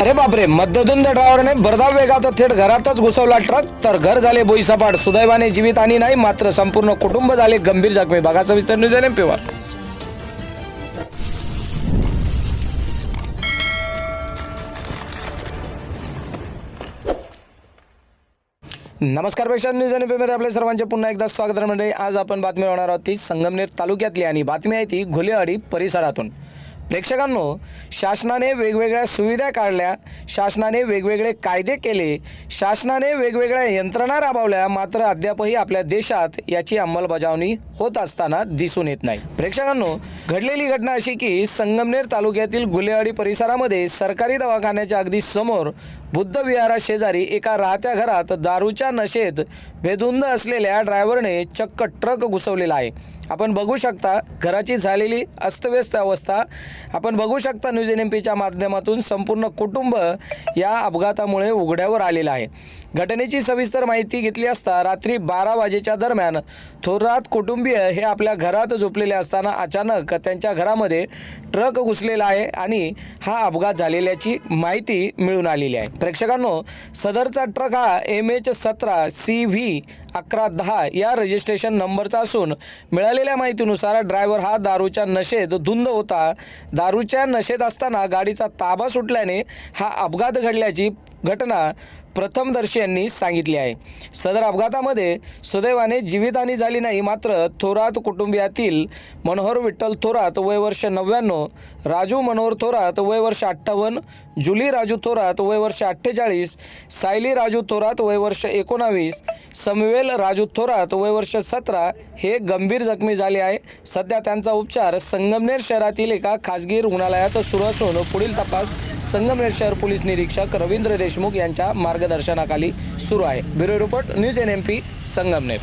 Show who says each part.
Speaker 1: अरे बापरे मध्यधुंद ड्रायव्हरने भरधाव वेगात थेट घरातच घुसवला ट्रक तर घर झाले बोईसपाट सुदैवाने जीवित आणि नाही मात्र संपूर्ण कुटुंब झाले गंभीर जखमी. बघा सविस्तर न्यूज एन एम नमस्कारपेक्षा न्यूज आणि मध्ये आपल्या सर्वांचे पुन्हा एकदा स्वागत आहे. म्हणजे आज आपण बातमी होणार आहोत ती संगमनेर तालुक्यातली आणि बातमी आहे ती घोलेवाडी परिसरातून. प्रेक्षकांनो शासनाने वेगवेगळ्या सुविधा काढल्या शासनाने वेगवेगळे कायदे केले शासनाने वेगवेगळ्या यंत्रणा राबवल्या मात्र अद्यापही आपल्या देशात याची अंमलबजावणी होत असताना दिसून येत नाही. प्रेक्षकांनो घडलेली घटना अशी की संगमनेर तालुक्यातील गुलेवाडी परिसरामध्ये सरकारी दवाखान्याच्या अगदी समोर बुद्ध विहारा शेजारी एका राहत्या घरात दारूच्या नशेत बेधुंद असलेल्या ड्रायव्हरने चक्क ट्रक घुसवलेला आहे. आपण बघू शकता घराची झालेली अस्तव्यस्त अवस्था आपण बघू शकता न्यूज एन एम पीच्या माध्यमातून संपूर्ण कुटुंब या अपघातामुळे उघड्यावर आलेलं आहे. घटनेची सविस्तर माहिती घेतली असता रात्री बारा वाजेच्या दरम्यान थोरात कुटुंबीय हे आपल्या घरात झोपलेले असताना अचानक त्यांच्या घरामध्ये ट्रक घुसलेला आहे आणि हा अपघात झालेल्याची माहिती मिळून आलेली आहे. प्रेक्षकांनो सदरचा ट्रक हा एम एच सतरा सी व्ही अकरा दहा या रजिस्ट्रेशन नंबरचा असून मिळालेल्या माहितीनुसार ड्रायव्हर हा दारूच्या नशेत धुंद होता दारूच्या नशेत असताना गाडीचा ताबा सुटल्याने हा अपघात घडल्याची घटना प्रथमदर्शी यांनी सांगितली आहे. सदर अपघातामध्ये सुदैवाने जीवितहानी झाली नाही मात्र थोरात कुटुंबियातील मनोहर विठ्ठल थोरात वय वर्ष नव्याण्णव राजू मनोहर थोरात वय वर्ष अठ्ठावन्न जुली राजू थोरात वय वर्ष अठ्ठेचाळीस सायली राजू थोरात वय वर्ष एकोणावीस समवेल राजू थोरात वय वर्ष सतरा हे गंभीर जखमी झाले आहे. सध्या त्यांचा उपचार संगमनेर शहरातील एका खासगी रुग्णालयात सुरू असून पुढील तपास संगमनेर शहर पोलीस निरीक्षक रवींद्र देशमुख यांच्या मार्गदर्शनाखाली सुरू आहे. Bureau report news N M P Sangamner.